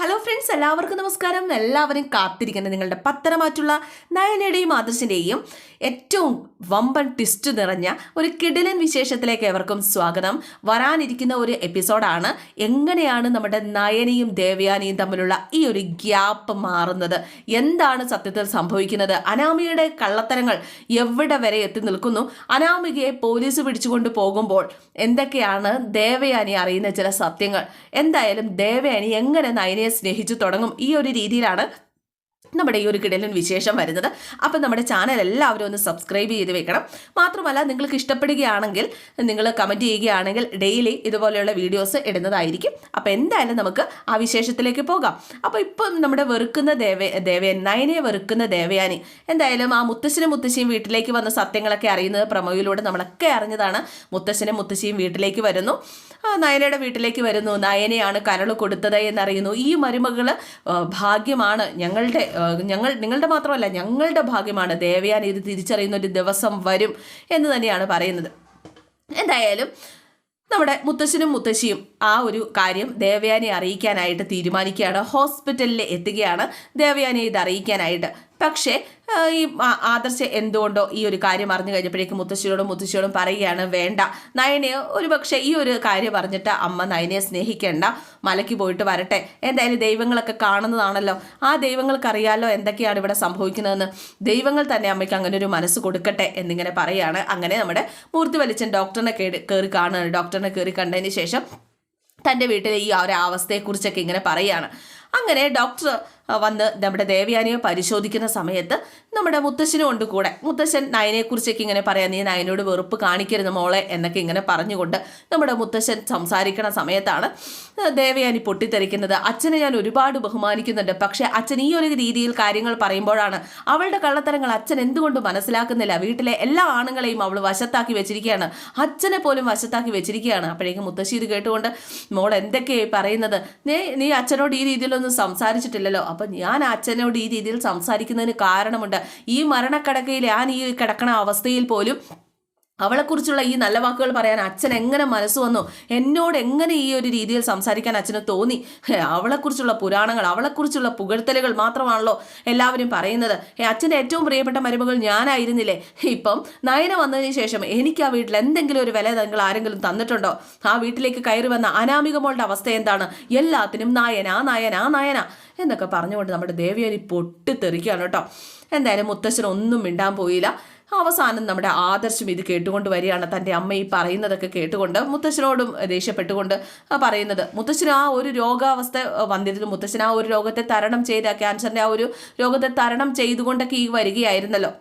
Hello friends എല്ലാവർക്കും നമസ്കാരം. എല്ലാവരും കാത്തിരിക്കുന്നത് നിങ്ങളുടെ പത്തരമാറ്റുള്ള നയനയുടെയും ആദർശിന്റെയും ഏറ്റവും വമ്പൻ ട്വിസ്റ്റ് നിറഞ്ഞ ഒരു കിടിലൻ വിശേഷത്തിലേക്ക് എവർക്കും സ്വാഗതം. വരാനിരിക്കുന്ന ഒരു എപ്പിസോഡാണ് എങ്ങനെയാണ് നമ്മുടെ നയനയും ദേവയാനിയും തമ്മിലുള്ള ഈ ഒരു ഗ്യാപ്പ് മാറുന്നത്? എന്താണ് സത്യത്തിൽ സംഭവിക്കുന്നത്? അനാമികയുടെ കള്ളത്തരങ്ങൾ എവിടെ വരെ എത്തി നിൽക്കുന്നു? അനാമികയെ പോലീസ് പിടിച്ചുകൊണ്ട് പോകുമ്പോൾ എന്തൊക്കെയാണ് ദേവയാനി അറിയുന്ന ചില സത്യങ്ങൾ? എന്തായാലും ദേവയാനി എങ്ങനെ നയനയെ സ്നേഹിച്ചു തുടങ്ങും. ഈ ഒരു രീതിയിലാണ് നമ്മുടെ ഈ ഒരു കിടലൻ വിശേഷം വരുന്നത്. അപ്പം നമ്മുടെ ചാനൽ എല്ലാവരും ഒന്ന് സബ്സ്ക്രൈബ് ചെയ്ത് വെക്കണം. മാത്രമല്ല നിങ്ങൾക്ക് ഇഷ്ടപ്പെടുകയാണെങ്കിൽ നിങ്ങൾ കമന്റ് ചെയ്യുകയാണെങ്കിൽ ഡെയിലി ഇതുപോലെയുള്ള വീഡിയോസ് ഇടുന്നതായിരിക്കും. അപ്പോൾ എന്തായാലും നമുക്ക് ആ വിശേഷത്തിലേക്ക് പോകാം. അപ്പോൾ ഇപ്പം നമ്മുടെ വെറുക്കുന്ന ദേവ ദേവയൻ നയനെ വെറുക്കുന്ന ദേവയാനി. എന്തായാലും ആ മുത്തശ്ശനും മുത്തശ്ശിയും വീട്ടിലേക്ക് വന്ന സത്യങ്ങളൊക്കെ അറിയുന്നത് പ്രമോയിലൂടെ നമ്മളൊക്കെ അറിഞ്ഞതാണ്. മുത്തശ്ശനും മുത്തശ്ശിയും വീട്ടിലേക്ക് വരുന്നു. നയനയുടെ വീട്ടിലേക്ക് വരുന്നു. നയനെയാണ് കരൾ കൊടുത്തത് എന്നറിയുന്നു. ഈ മരുമകൾ ഭാഗ്യമാണ് ഞങ്ങളുടെ ഞങ്ങൾ നിങ്ങളുടെ മാത്രമല്ല ഞങ്ങളുടെ ഭാഗ്യമാണ് ദേവയാൻ ഇത് തിരിച്ചറിയുന്ന ഒരു ദിവസം വരും എന്ന് തന്നെയാണ് പറയുന്നത്. എന്തായാലും നമ്മുടെ മുത്തശ്ശനും മുത്തശ്ശിയും ആ ഒരു കാര്യം ദേവയാനെ അറിയിക്കാനായിട്ട് തീരുമാനിക്കുകയാണ്. ഹോസ്പിറ്റലിൽ എത്തുകയാണ് ദേവയാനെ ഇത് അറിയിക്കാനായിട്ട്. പക്ഷേ ഈ ആദർശ എന്തുകൊണ്ടോ ഈ ഒരു കാര്യം അറിഞ്ഞു കഴിഞ്ഞപ്പോഴേക്കും മുത്തശ്ശിയോടും മുത്തശ്ശിയോടും പറയുകയാണ് വേണ്ട നയനെ ഒരു പക്ഷേ ഈ ഒരു കാര്യം പറഞ്ഞിട്ട് അമ്മ നയനെ സ്നേഹിക്കേണ്ട മലയ്ക്ക് പോയിട്ട് വരട്ടെ. എന്തായാലും ദൈവങ്ങളൊക്കെ കാണുന്നതാണല്ലോ. ആ ദൈവങ്ങൾക്കറിയാലോ എന്തൊക്കെയാണ് ഇവിടെ സംഭവിക്കുന്നതെന്ന്. ദൈവങ്ങൾ തന്നെ അമ്മയ്ക്ക് അങ്ങനെ ഒരു മനസ്സ് കൊടുക്കട്ടെ എന്നിങ്ങനെ പറയുകയാണ്. അങ്ങനെ നമ്മുടെ മൂർത്തി വലിച്ചൻ ഡോക്ടറിനെ കയറി കാണുകയാണ് ഡോക്ടറിനെ കയറി കണ്ടതിന് ശേഷം തന്റെ വീട്ടിലെ ഈ ഒരു അവസ്ഥയെക്കുറിച്ചൊക്കെ ഇങ്ങനെ പറയുകയാണ്. അങ്ങനെ ഡോക്ടർ വന്ന് നമ്മുടെ ദേവയാനിയെ പരിശോധിക്കുന്ന സമയത്ത് നമ്മുടെ മുത്തശ്ശനും ഉണ്ട് കൂടെ. മുത്തശ്ശൻ നയനെക്കുറിച്ചൊക്കെ ഇങ്ങനെ പറയാം. നീ നയനോട് വെറുപ്പ് കാണിക്കരുത് മോളെ എന്നൊക്കെ ഇങ്ങനെ പറഞ്ഞുകൊണ്ട് നമ്മുടെ മുത്തശ്ശൻ സംസാരിക്കണ സമയത്താണ് ദേവയാനി പൊട്ടിത്തെറിക്കുന്നത്. അച്ഛനെ ഞാൻ ഒരുപാട് ബഹുമാനിക്കുന്നുണ്ട്. പക്ഷേ അച്ഛൻ ഈ ഒരു രീതിയിൽ കാര്യങ്ങൾ പറയുമ്പോഴാണ് അവളുടെ കള്ളത്തരങ്ങൾ അച്ഛൻ എന്തുകൊണ്ട് മനസ്സിലാക്കുന്നില്ല. വീട്ടിലെ എല്ലാ ആണുങ്ങളെയും അവൾ വശത്താക്കി വെച്ചിരിക്കുകയാണ്. അച്ഛനെ പോലും വശത്താക്കി വെച്ചിരിക്കുകയാണ്. അപ്പോഴേക്കും മുത്തശ്ശി ഇത് കേട്ടുകൊണ്ട് മോൾ എന്തൊക്കെയായി പറയുന്നത്? നീ നീ അച്ഛനോട് ഈ രീതിയിലൊന്നും സംസാരിച്ചിട്ടില്ലല്ലോ. അപ്പം ഞാൻ അച്ഛനോട് ഈ രീതിയിൽ സംസാരിക്കുന്നതിന് കാരണമുണ്ട്. ഈ മരണക്കിടക്കയിൽ ഞാൻ ഈ കിടക്കണ അവസ്ഥയിൽ പോലും അവളെക്കുറിച്ചുള്ള ഈ നല്ല വാക്കുകൾ പറയാൻ അച്ഛൻ എങ്ങനെ മനസ്സ് വന്നു? എന്നോട് എങ്ങനെ ഈ ഒരു രീതിയിൽ സംസാരിക്കാൻ അച്ഛന് തോന്നി? അവളെക്കുറിച്ചുള്ള പുരാണങ്ങൾ അവളെക്കുറിച്ചുള്ള പുകഴ്ത്തലുകൾ മാത്രമാണല്ലോ എല്ലാവരും പറയുന്നത്. അച്ഛന്റെ ഏറ്റവും പ്രിയപ്പെട്ട മരുമകൾ ഞാനായിരുന്നില്ലേ? ഇപ്പം നയന വന്നതിന് ശേഷം എനിക്ക് ആ വീട്ടിൽ എന്തെങ്കിലും ഒരു വില നിങ്ങൾ ആരെങ്കിലും തന്നിട്ടുണ്ടോ? ആ വീട്ടിലേക്ക് കയറി വന്ന അനാമികമോളുടെ അവസ്ഥ എന്താണ്? എല്ലാത്തിനും നായന നായന നായന എന്നൊക്കെ പറഞ്ഞുകൊണ്ട് നമ്മുടെ ദേവിയരി പൊട്ടിത്തെറിക്കുകയാണ് കേട്ടോ. എന്തായാലും മുത്തശ്ശൻ ഒന്നും മിണ്ടാൻ പോയില്ല. അവസാനം നമ്മുടെ ആദർശം ഇത് കേട്ടുകൊണ്ട് വരികയാണ്. തന്റെ അമ്മ ഈ പറയുന്നതൊക്കെ കേട്ടുകൊണ്ട് മുത്തശ്ശനോടും ദേഷ്യപ്പെട്ടുകൊണ്ട് പറയുന്നത് മുത്തശ്ശന് ആ ഒരു രോഗാവസ്ഥ വന്നിരുന്നു. മുത്തശ്ശൻ ആ ഒരു രോഗത്തെ തരണം ചെയ്ത ക്യാൻസറിന്റെ ആ ഒരു രോഗത്തെ തരണം ചെയ്തുകൊണ്ടൊക്കെ ഈ വരികയായിരുന്നല്ലോ.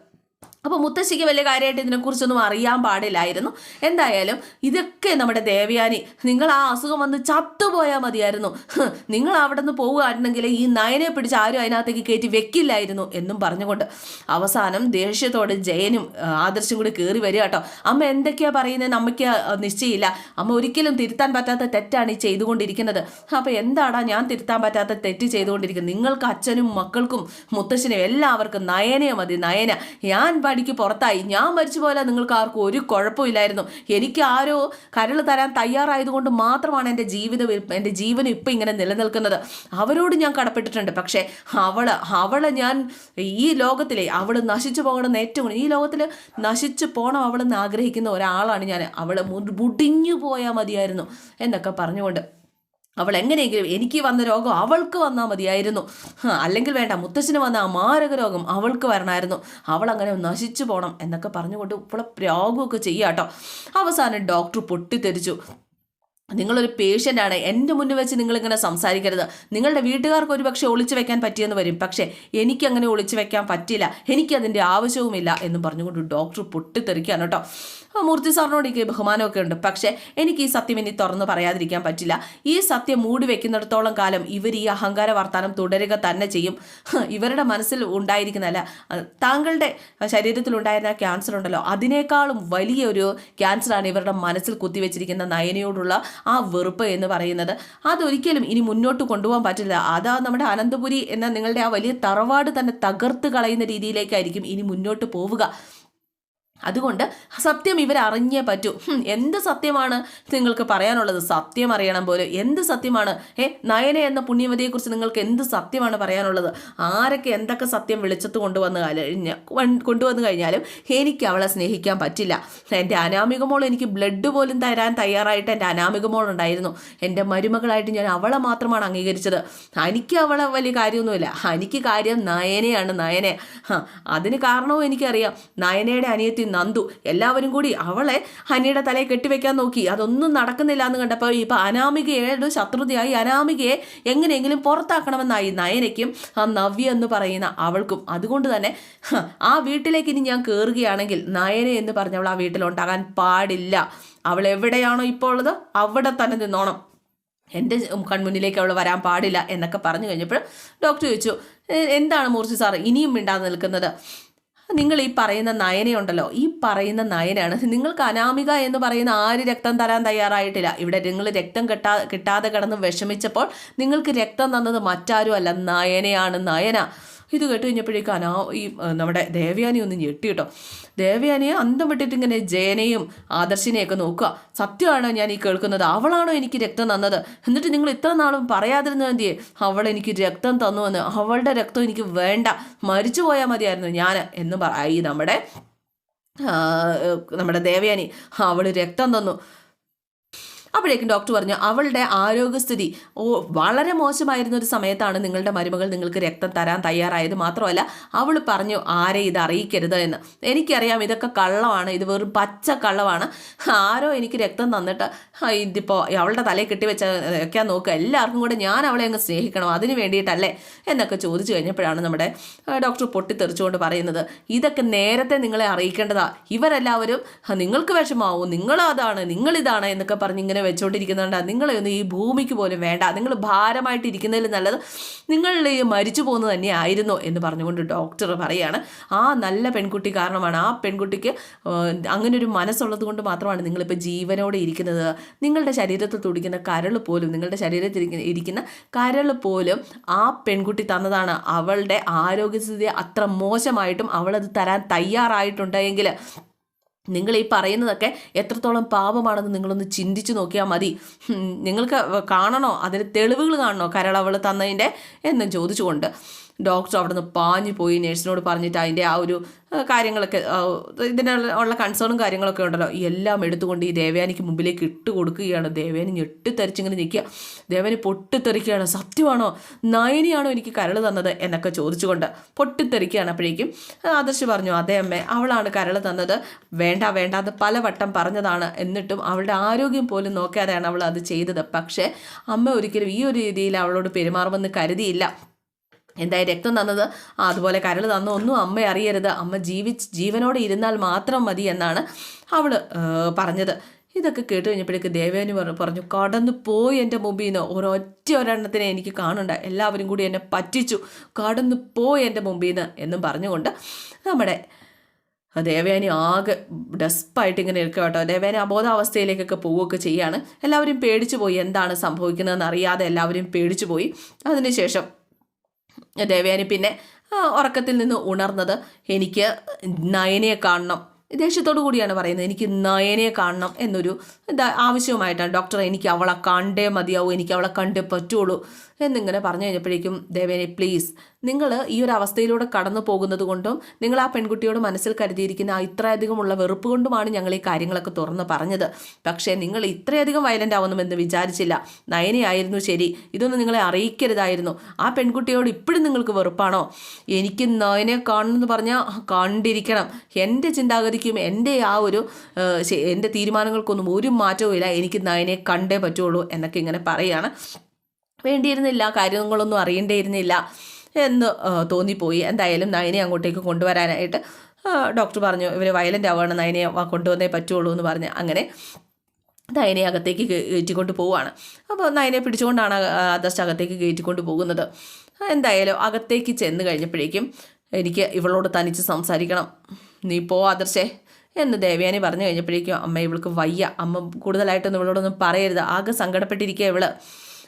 അപ്പോൾ മുത്തശ്ശിക്ക് വലിയ കാര്യമായിട്ട് ഇതിനെക്കുറിച്ചൊന്നും അറിയാൻ പാടില്ലായിരുന്നു. എന്തായാലും ഇതൊക്കെ നമ്മുടെ ദേവയാനി നിങ്ങൾ ആ അസുഖം വന്ന് ചത്തുപോയാൽ മതിയായിരുന്നു. നിങ്ങൾ അവിടെ നിന്ന് പോവുകയായിരുന്നെങ്കിൽ ഈ നയനെ പിടിച്ച് ആരും അതിനകത്തേക്ക് കയറ്റി വെക്കില്ലായിരുന്നു എന്നും പറഞ്ഞുകൊണ്ട് അവസാനം ദേഷ്യത്തോട് ജയനും ആദർശും കൂടി കയറി വരിക കേട്ടോ. അമ്മ എന്തൊക്കെയാ പറയുന്നത് അമ്മയ്ക്ക് നിശ്ചയില്ല. അമ്മ ഒരിക്കലും തിരുത്താൻ പറ്റാത്ത തെറ്റാണ് ഈ ചെയ്തുകൊണ്ടിരിക്കുന്നത്. അപ്പോൾ എന്താടാ ഞാൻ തിരുത്താൻ പറ്റാത്ത തെറ്റ് ചെയ്തുകൊണ്ടിരിക്കുന്നത്? നിങ്ങൾക്ക് അച്ഛനും മക്കൾക്കും മുത്തശ്ശനും എല്ലാവർക്കും നയനേ മതി നയന. ഞാൻ പടിക്ക് പുറത്തായി. ഞാൻ മരിച്ചു പോലെ നിങ്ങൾക്ക് ആർക്കും ഒരു കുഴപ്പമില്ലായിരുന്നു എനിക്ക് ആരോ കരൾ തരാൻ തയ്യാറായതുകൊണ്ട് മാത്രമാണ് എന്റെ ജീവിതം എന്റെ ജീവനും ഇപ്പം ഇങ്ങനെ നിലനിൽക്കുന്നത്. അവരോട് ഞാൻ കടപ്പെട്ടിട്ടുണ്ട്. പക്ഷേ അവൾ അവളെ ഞാൻ ഈ ലോകത്തിലെ അവൾ നശിച്ചു പോകണമെന്ന് ഏറ്റവും ഈ ലോകത്തിൽ നശിച്ചു പോകണം അവളെന്ന് ആഗ്രഹിക്കുന്ന ഒരാളാണ് ഞാൻ. അവൾ മുടിഞ്ഞു പോയാൽ മതിയായിരുന്നു എന്നൊക്കെ പറഞ്ഞുകൊണ്ട് അവൾ എങ്ങനെയെങ്കിലും എനിക്ക് വന്ന രോഗം അവൾക്ക് വന്നാൽ മതിയായിരുന്നു. അല്ലെങ്കിൽ വേണ്ട മുത്തശ്ശന് വന്ന ആ മാരക രോഗം അവൾക്ക് വരണമായിരുന്നു. അവൾ അങ്ങനെ നശിച്ചു പോകണം എന്നൊക്കെ പറഞ്ഞുകൊണ്ട് ഇപ്പോൾ രോഗമൊക്കെ ചെയ്യാട്ടോ അവസാനം ഡോക്ടർ പൊട്ടിത്തെറിച്ചു. നിങ്ങളൊരു പേഷ്യന്റ് ആണ്. എന്റെ മുന്നിൽ വെച്ച് നിങ്ങളിങ്ങനെ സംസാരിക്കരുത്. നിങ്ങളുടെ വീട്ടുകാർക്ക് ഒരു പക്ഷേ ഒളിച്ചു വെക്കാൻ പറ്റിയെന്ന് വരും. പക്ഷേ എനിക്കങ്ങനെ ഒളിച്ചു വെക്കാൻ പറ്റില്ല എനിക്കതിന്റെ ആവശ്യവുമില്ല എന്നും പറഞ്ഞുകൊണ്ട് ഡോക്ടർ പൊട്ടിത്തെറിക്കുകയാണ് കേട്ടോ. മൂർത്തി സാറിനോട് എനിക്ക് ബഹുമാനമൊക്കെ ഉണ്ട്. പക്ഷേ എനിക്ക് ഈ സത്യം ഇനി തുറന്ന് പറയാതിരിക്കാൻ പറ്റില്ല. ഈ സത്യം മൂടി വെക്കുന്നിടത്തോളം കാലം ഇവർ ഈ അഹങ്കാര വർത്താനം തുടരുക തന്നെ ചെയ്യും. ഇവരുടെ മനസ്സിൽ ഉണ്ടായിരിക്കുന്നതല്ല താങ്കളുടെ ശരീരത്തിൽ ഉണ്ടായിരുന്ന ക്യാൻസർ ഉണ്ടല്ലോ അതിനേക്കാളും വലിയൊരു ക്യാൻസറാണ് ഇവരുടെ മനസ്സിൽ കുത്തിവെച്ചിരിക്കുന്ന നയനയോടുള്ള ആ വെറുപ്പ് എന്ന് പറയുന്നത്. അതൊരിക്കലും ഇനി മുന്നോട്ട് കൊണ്ടുപോകാൻ പറ്റില്ല. അതാ നമ്മുടെ അനന്തപുരി എന്ന നിങ്ങളുടെ ആ വലിയ തറവാട് തന്നെ തകർത്ത് കളയുന്ന രീതിയിലേക്കായിരിക്കും ഇനി മുന്നോട്ട് പോവുക. അതുകൊണ്ട് സത്യം ഇവരറിഞ്ഞേ പറ്റൂ. എന്ത് സത്യമാണ് നിങ്ങൾക്ക് പറയാനുള്ളത്? സത്യം അറിയണം പോലെ. എന്ത് സത്യമാണ്? ഏ നയന എന്ന പുണ്യവതിയെക്കുറിച്ച് നിങ്ങൾക്ക് എന്ത് സത്യമാണ് പറയാനുള്ളത്? ആരൊക്കെ എന്തൊക്കെ സത്യം വെളിച്ചത്ത് കൊണ്ടുവന്ന് കഴിഞ്ഞ കൊണ്ടുവന്നു കഴിഞ്ഞാലും എനിക്ക് അവളെ സ്നേഹിക്കാൻ പറ്റില്ല. എന്റെ അനാമിക മോൾ എനിക്ക് ബ്ലഡ് പോലും തരാൻ തയ്യാറായിട്ട് എന്റെ അനാമിക മോൾ ഉണ്ടായിരുന്നു. എന്റെ മരുമകളായിട്ട് ഞാൻ അവളെ മാത്രമാണ് അംഗീകരിച്ചത്. എനിക്ക് അവളെ വലിയ കാര്യമൊന്നുമില്ല. എനിക്ക് കാര്യം നയനയാണ് നയനെ. അതിന് കാരണവും എനിക്കറിയാം. നയനയുടെ അനിയത്തി നന്ദു. എല്ലാവരും കൂടി അവളെ ഹനിയുടെ തലയെ കെട്ടിവെക്കാൻ നോക്കി. അതൊന്നും നടക്കുന്നില്ല എന്ന് കണ്ടപ്പോൾ ഇപ്പോൾ അനാമികയുടെ ശത്രുതയായി. അനാമികയെ എങ്ങനെയെങ്കിലും പുറത്താക്കണമെന്നായി നയനയ്ക്കും ആ നവ്യ എന്ന് പറയുന്ന അവൾക്കും. അതുകൊണ്ട് തന്നെ ആ വീട്ടിലേക്ക് ഇനി ഞാൻ കയറുകയാണെങ്കിൽ നയന എന്ന് പറഞ്ഞവൾ ആ വീട്ടിലുണ്ടാകാൻ പാടില്ല. അവൾ എവിടെയാണോ ഇപ്പോൾ ഉള്ളത് അവിടെ തന്നെ നിന്നോണം. എന്റെ കൺമുന്നിലേക്ക് അവൾ വരാൻ പാടില്ല എന്നൊക്കെ പറഞ്ഞു കഴിഞ്ഞപ്പോൾ ഡോക്ടർ ചോദിച്ചു എന്താണ് മൂർച്ചി സാർ ഇനിയും മിണ്ടാതെ നിൽക്കുന്നത്? നിങ്ങൾ ഈ പറയുന്ന നയനയുണ്ടല്ലോ ഈ പറയുന്ന നയനാണ്. നിങ്ങൾക്ക് അനാമിക എന്ന് പറയുന്ന ആര് രക്തം തരാൻ തയ്യാറായിട്ടില്ല. ഇവിടെ നിങ്ങൾ രക്തം കിട്ടാ കിട്ടാതെ കിടന്ന് വിഷമിച്ചപ്പോൾ നിങ്ങൾക്ക് രക്തം തന്നത് മറ്റാരും അല്ല നയനയാണ് നയന. ഇത് കേട്ട് കഴിഞ്ഞപ്പോഴേക്കും അനാ ഈ നമ്മുടെ ദേവയാനി ഒന്ന് ഞെട്ടി കേട്ടോ. ദേവയാനിയെ അന്തം വിട്ടിട്ട് ഇങ്ങനെ ജയനെയും ആദർശിനെയൊക്കെ നോക്കുക. സത്യമാണോ ഞാൻ ഈ കേൾക്കുന്നത്. അവളാണോ എനിക്ക് രക്തം തന്നത്? എന്നിട്ട് നിങ്ങൾ ഇത്ര നാളും പറയാതിരുന്നത് അവൾ എനിക്ക് രക്തം തന്നുവെന്ന്. അവളുടെ രക്തം എനിക്ക് വേണ്ട. മരിച്ചു പോയാൽ മതിയായിരുന്നു ഞാൻ എന്ന് പറ നമ്മുടെ നമ്മുടെ ദേവയാനി അവൾ രക്തം തന്നു. അപ്പോഴേക്കും ഡോക്ടർ പറഞ്ഞു അവളുടെ ആരോഗ്യസ്ഥിതി വളരെ മോശമായിരുന്ന ഒരു സമയത്താണ് നിങ്ങളുടെ മരുമകൾ നിങ്ങൾക്ക് രക്തം തരാൻ തയ്യാറായത് മാത്രമല്ല അവൾ പറഞ്ഞു ആരെ ഇത് അറിയിക്കരുത് എന്ന്. എനിക്കറിയാം ഇതൊക്കെ കള്ളമാണ് ഇത് വെറും പച്ച കള്ളമാണ്. ആരോ എനിക്ക് രക്തം തന്നിട്ട് ഇതിപ്പോൾ അവളുടെ തലയിൽ കെട്ടിവെച്ച വെക്കാൻ നോക്കുക. എല്ലാവർക്കും കൂടെ ഞാൻ അവളെ അങ്ങ് സ്നേഹിക്കണം അതിന് വേണ്ടിയിട്ടല്ലേ? എന്നൊക്കെ ചോദിച്ചു കഴിഞ്ഞപ്പോഴാണ് നമ്മുടെ ഡോക്ടർ പൊട്ടിത്തെറിച്ചുകൊണ്ട് പറയുന്നത് ഇതൊക്കെ നേരത്തെ നിങ്ങളെ അറിയിക്കേണ്ടതാണ് ഇവരെല്ലാവരും നിങ്ങൾക്ക് വിഷമാവും നിങ്ങളതാണ് നിങ്ങളിതാണ് എന്നൊക്കെ പറഞ്ഞ് ഇങ്ങനെ നിങ്ങളെയൊന്നും ഈ ഭൂമിക്ക് പോലും വേണ്ട. നിങ്ങൾ ഭാരമായിട്ട് ഇരിക്കുന്നതിൽ നല്ലത് നിങ്ങൾ ഈ മരിച്ചു പോകുന്നത് തന്നെ ആയിരുന്നു എന്ന് പറഞ്ഞുകൊണ്ട് ഡോക്ടർ പറയാണ്. ആ നല്ല പെൺകുട്ടി കാരണമാണ്. ആ പെൺകുട്ടിക്ക് അങ്ങനെ ഒരു മനസ്സുള്ളത് കൊണ്ട് മാത്രമാണ് നിങ്ങളിപ്പോൾ ജീവനോടെ ഇരിക്കുന്നത്. നിങ്ങളുടെ ശരീരത്തിൽ തുടിക്കുന്ന കരൾ പോലും നിങ്ങളുടെ ശരീരത്തിൽ ഇരിക്കുന്ന കരൾ പോലും ആ പെൺകുട്ടി തന്നതാണ്. അവളുടെ ആരോഗ്യസ്ഥിതി അത്ര മോശമായിട്ടും അവളത് തരാൻ തയ്യാറായിട്ടുണ്ടെങ്കിൽ നിങ്ങൾ ഈ പറയുന്നതൊക്കെ എത്രത്തോളം പാപമാണെന്ന് നിങ്ങളൊന്ന് ചിന്തിച്ചു നോക്കിയാൽ മതി. നിങ്ങൾക്ക് കാണണോ? അതിന് തെളിവുകൾ കാണണോ? കരളവൾ തന്നതിന്റെ എന്നും ചോദിച്ചുകൊണ്ട്. ഡോക്ടർ അവിടുന്ന് പാഞ്ഞു പോയി. നേഴ്സിനോട് പറഞ്ഞിട്ട് അതിന്റെ ആ ഒരു കാര്യങ്ങളൊക്കെ ഇതിനുള്ള കൺസേണും കാര്യങ്ങളൊക്കെ ഉണ്ടല്ലോ. എല്ലാം എടുത്തുകൊണ്ട് ഈ ദേവയാനിക്ക് മുമ്പിലേക്ക് ഇട്ട് കൊടുക്കുകയാണ്. ദേവയാനി ഞെട്ടിത്തെറിച്ചിങ്ങനെ നിൽക്കുക. ദേവയാനി പൊട്ടിത്തെറിക്കുകയാണ്. സത്യമാണോ? നയനിയാണോ എനിക്ക് കരൾ തന്നത് എന്നൊക്കെ ചോദിച്ചുകൊണ്ട് പൊട്ടിത്തെറിക്കുകയാണ് അപ്പോഴേക്കും ആദർശ് പറഞ്ഞു അതെ അമ്മേ അവളാണ് കരൾ തന്നത്. വേണ്ട വേണ്ട അത് പലവട്ടം പറഞ്ഞതാണ്. എന്നിട്ടും അവളുടെ ആരോഗ്യം പോലും നോക്കാതെയാണ് അവൾ അത് ചെയ്തത്. പക്ഷേ അമ്മ ഒരിക്കലും ഈ ഒരു രീതിയിൽ അവളോട് പെരുമാറുമെന്ന് കരുതിയില്ല. എന്തായി രക്തം തന്നത്? അതുപോലെ കരൾ തന്ന ഒന്നും അമ്മ അറിയരുത്. അമ്മ ജീവിച്ച് ജീവനോടെ ഇരുന്നാൽ മാത്രം മതി എന്നാണ് അവൾ പറഞ്ഞത്. ഇതൊക്കെ കേട്ട് കഴിഞ്ഞപ്പോഴേക്ക് ദേവേനു പറഞ്ഞു പറഞ്ഞു കടന്നു പോയി എന്റെ മുമ്പിൽ നിന്ന് ഒരൊറ്റ ഒരെണ്ണത്തിനെ എനിക്ക് കാണണ്ട. എല്ലാവരും കൂടി എന്നെ പറ്റിച്ചു. കടന്നു പോയി എന്റെ മുമ്പിൽ നിന്ന് എന്നും പറഞ്ഞുകൊണ്ട് നമ്മുടെ ദേവേനി ആകെ ഡെസ്പായിട്ട് ഇങ്ങനെ ഇരിക്കുക കേട്ടോ. ദേവയാനി അബോധാവസ്ഥയിലേക്കൊക്കെ പോവുകയൊക്കെ ചെയ്യാണ്. എല്ലാവരും പേടിച്ചു പോയി എന്താണ് സംഭവിക്കുന്നതെന്ന് അറിയാതെ എല്ലാവരും പേടിച്ചു പോയി അതിനുശേഷം ദേവയാനി പിന്നെ ഉറക്കത്തിൽ നിന്ന് ഉണർന്നത് എനിക്ക് നയനയെ കാണണം. ദേഷ്യത്തോടു കൂടിയാണ് പറയുന്നത് എനിക്ക് നയനയെ കാണണം എന്നൊരു ആവശ്യവുമായിട്ടാണ്. ഡോക്ടർ എനിക്ക് അവളെ കണ്ടേ മതിയാവൂ എനിക്ക് അവളെ കണ്ടേ പറ്റുള്ളൂ എന്നിങ്ങനെ പറഞ്ഞു കഴിഞ്ഞപ്പോഴേക്കും ദേവേനെ പ്ലീസ് നിങ്ങൾ ഈ ഒരു അവസ്ഥയിലൂടെ കടന്നു പോകുന്നത് കൊണ്ടും നിങ്ങൾ ആ പെൺകുട്ടിയോട് മനസ്സിൽ കരുതിയിരിക്കുന്ന ആ ഇത്രയധികമുള്ള വെറുപ്പ് കൊണ്ടുമാണ് ഞങ്ങൾ ഈ കാര്യങ്ങളൊക്കെ തുറന്ന് പറഞ്ഞത്. പക്ഷേ നിങ്ങൾ ഇത്രയധികം വയലന്റ് ആവുന്നുമെന്ന് വിചാരിച്ചില്ല. നയനയായിരുന്നു ശരി. ഇതൊന്നും നിങ്ങളെ അറിയിക്കരുതായിരുന്നു. ആ പെൺകുട്ടിയോട് ഇപ്പോഴും നിങ്ങൾക്ക് വെറുപ്പാണോ? എനിക്ക് നയനെ കാണണമെന്ന് പറഞ്ഞാൽ കണ്ടിരിക്കണം. എന്റെ ചിന്താഗതിക്കും എന്റെ ആ ഒരു എന്റെ തീരുമാനങ്ങൾക്കൊന്നും ഒരു മാറ്റവും ഇല്ല എനിക്ക് നയനെ കണ്ടേ പറ്റുള്ളൂ എന്നൊക്കെ ഇങ്ങനെ പറയുകയാണ് വേണ്ടിയിരുന്നില്ല കാര്യങ്ങളൊന്നും അറിയേണ്ടിയിരുന്നില്ല എന്ന് തോന്നിപ്പോയി. എന്തായാലും നയനെ അങ്ങോട്ടേക്ക് കൊണ്ടുവരാനായിട്ട് ഡോക്ടർ പറഞ്ഞു ഇവർ വയലന്റ് ആവുകയാണ് നയനെ കൊണ്ടുവന്നേ പറ്റുള്ളൂ എന്ന് പറഞ്ഞ് അങ്ങനെ നയനെ അകത്തേക്ക് കയറ്റിക്കൊണ്ട് പോവുകയാണ്. അപ്പോൾ നയനെ പിടിച്ചുകൊണ്ടാണ് ആദർശ് അകത്തേക്ക് കയറ്റിക്കൊണ്ട് പോകുന്നത്. എന്തായാലും അകത്തേക്ക് ചെന്ന് കഴിഞ്ഞപ്പോഴേക്കും എനിക്ക് ഇവളോട് തനിച്ച് സംസാരിക്കണം. നീ പോ ആദർശേ എന്ന് ദേവയാനി പറഞ്ഞു കഴിഞ്ഞപ്പോഴേക്കും അമ്മ ഇവൾക്ക് വയ്യ. അമ്മ കൂടുതലായിട്ടൊന്നും ഇവളോടൊന്നും പറയരുത്. ആകെ സങ്കടപ്പെട്ടിരിക്കുക ഇവൾ.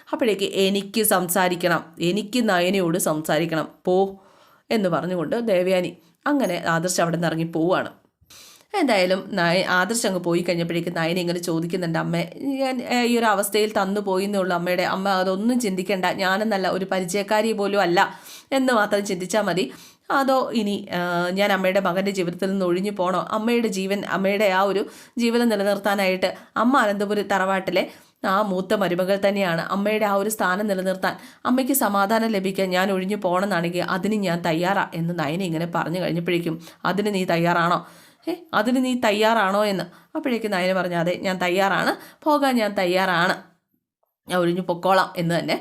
അപ്പോഴേക്ക് എനിക്ക് സംസാരിക്കണം എനിക്ക് നയനയോട് സംസാരിക്കണം പോ എന്ന് പറഞ്ഞുകൊണ്ട് ദേവയാനി അങ്ങനെ ആദർശ് അവിടെ നിന്ന് ഇറങ്ങി പോവുകയാണ് എന്തായാലും നയ ആദർശ് അങ്ങ് പോയി കഴിഞ്ഞപ്പോഴേക്കും നയന ഇങ്ങനെ ചോദിക്കുന്നുണ്ട് അമ്മ ഞാൻ ഈ ഒരു അവസ്ഥയിൽ തന്നു പോയി എന്നുള്ള അമ്മയുടെ അമ്മ അതൊന്നും ചിന്തിക്കേണ്ട ഞാനെന്നല്ല ഒരു പരിചയക്കാരി പോലും അല്ല എന്ന് മാത്രം ചിന്തിച്ചാൽ മതി. അതോ ഇനി ഞാൻ അമ്മയുടെ മകന്റെ ജീവിതത്തിൽ നിന്ന് ഒഴിഞ്ഞു പോകണോ അമ്മയുടെ ജീവൻ അമ്മയുടെ ആ ഒരു ജീവിതം നിലനിർത്താനായിട്ട് അമ്മ അനന്തപുരി തറവാട്ടിലെ ആ മൂത്ത മരുമകൾ തന്നെയാണ്. അമ്മയുടെ ആ ഒരു സ്ഥാനം നിലനിർത്താൻ അമ്മയ്ക്ക് സമാധാനം ലഭിക്കാൻ ഞാൻ ഒഴിഞ്ഞു പോകണമെന്നാണെങ്കിൽ അതിന് ഞാൻ തയ്യാറാ എന്ന് നയന ഇങ്ങനെ പറഞ്ഞു കഴിഞ്ഞപ്പോഴേക്കും അതിന് നീ തയ്യാറാണോ? ഏ അതിന് നീ തയ്യാറാണോ? എന്ന് അപ്പോഴേക്കും നയന പറഞ്ഞു അതെ ഞാൻ തയ്യാറാണ്. പോകാൻ ഞാൻ തയ്യാറാണ്. ഞാൻ ഒഴിഞ്ഞു പൊക്കോളാം എന്ന് തന്നെ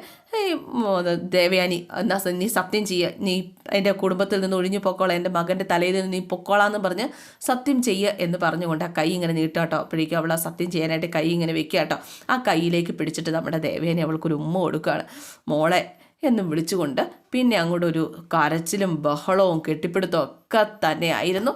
ദേവയാനി എന്നാ നീ സത്യം ചെയ്യുക നീ എന്റെ കുടുംബത്തിൽ നിന്ന് ഒഴിഞ്ഞു പൊക്കോളാം എന്റെ മകന്റെ തലയിൽ നിന്ന് നീ പൊക്കോളാന്ന് പറഞ്ഞ് സത്യം ചെയ്യുക എന്ന് പറഞ്ഞുകൊണ്ട് ആ കൈ ഇങ്ങനെ നീട്ടാട്ടോ അപ്പോഴേക്കും അവൾ ആ സത്യം ചെയ്യാനായിട്ട് കൈ ഇങ്ങനെ വെക്കുക കേട്ടോ. ആ കൈയിലേക്ക് പിടിച്ചിട്ട് നമ്മുടെ ദേവയാനി അവൾക്കൊരു ഉമ്മ കൊടുക്കുകയാണ്. മോളെ എന്നും വിളിച്ചുകൊണ്ട് പിന്നെ അങ്ങോട്ട് ഒരു കരച്ചിലും ബഹളവും കെട്ടിപ്പിടുത്തവും ഒക്കെ തന്നെയായിരുന്നു.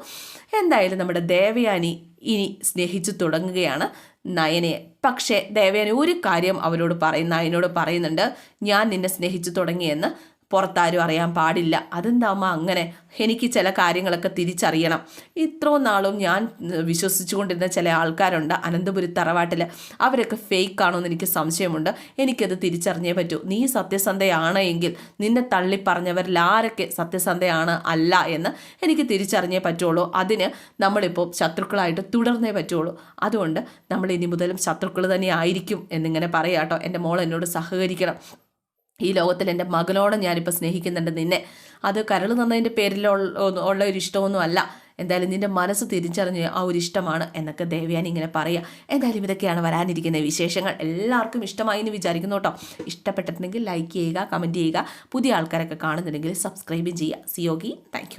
എന്തായാലും നമ്മുടെ ദേവയാനി ഇനി സ്നേഹിച്ചു തുടങ്ങുകയാണ്. നയനയെ പക്ഷേ ദേവയാനി ഒരു കാര്യം അവരോട് പറയും നയനോട് പറയുന്നുണ്ട്. ഞാൻ നിന്നെ സ്നേഹിച്ചു തുടങ്ങിയെന്ന് പുറത്താരും അറിയാൻ പാടില്ല. അതെന്താ അങ്ങനെ എനിക്ക് ചില കാര്യങ്ങളൊക്കെ തിരിച്ചറിയണം. ഇത്രയും നാളും ഞാൻ വിശ്വസിച്ചു വിശ്വസിച്ചുകൊണ്ടിരുന്ന ചില ആൾക്കാരുണ്ട്. അനന്തപുരി തറവാട്ടിൽ അവരൊക്കെ ഫേക്ക് ആണോ എന്ന് എനിക്ക് സംശയമുണ്ട്. എനിക്കത് തിരിച്ചറിഞ്ഞേ പറ്റൂ. നീ സത്യസന്ധയാണ് എങ്കിൽ നിന്നെ തള്ളി പറഞ്ഞവരിൽ ആരൊക്കെ സത്യസന്ധയാണ് അല്ല എന്ന് എനിക്ക് തിരിച്ചറിഞ്ഞേ പറ്റുള്ളൂ. അതിന് നമ്മളിപ്പോൾ ശത്രുക്കളായിട്ട് തുടർന്നേ പറ്റുള്ളൂ. അതുകൊണ്ട് നമ്മൾ ഇനി മുതലും ശത്രുക്കൾ തന്നെ ആയിരിക്കും എന്നിങ്ങനെ പറയാട്ടോ. എന്റെ മോൾ എന്നോട് സഹകരിക്കണം. ഈ ലോകത്തിൽ എന്റെ മകനോട് ഞാനിപ്പോൾ സ്നേഹിക്കുന്നുണ്ട്. നിന്നെ അത് കരൾ നിന്നതിന്റെ പേരിൽ ഉള്ള ഒരു ഇഷ്ടമൊന്നും അല്ല. എന്തായാലും നിന്റെ മനസ്സ് തിരിച്ചറിഞ്ഞ് ആ ഒരു ഇഷ്ടമാണ് എന്നൊക്കെ ദേവ്യാനി ഇങ്ങനെ പറയുക. എന്തായാലും ഇതൊക്കെയാണ് വരാനിരിക്കുന്ന വിശേഷങ്ങൾ. എല്ലാവർക്കും ഇഷ്ടമായി എന്ന് വിചാരിക്കുന്നു കേട്ടോ. ഇഷ്ടപ്പെട്ടിട്ടുണ്ടെങ്കിൽ ലൈക്ക് ചെയ്യുക കമന്റ് ചെയ്യുക. പുതിയ ആൾക്കാരൊക്കെ കാണുന്നുണ്ടെങ്കിൽ സബ്സ്ക്രൈബ് ചെയ്യുക. സിയോഗി താങ്ക്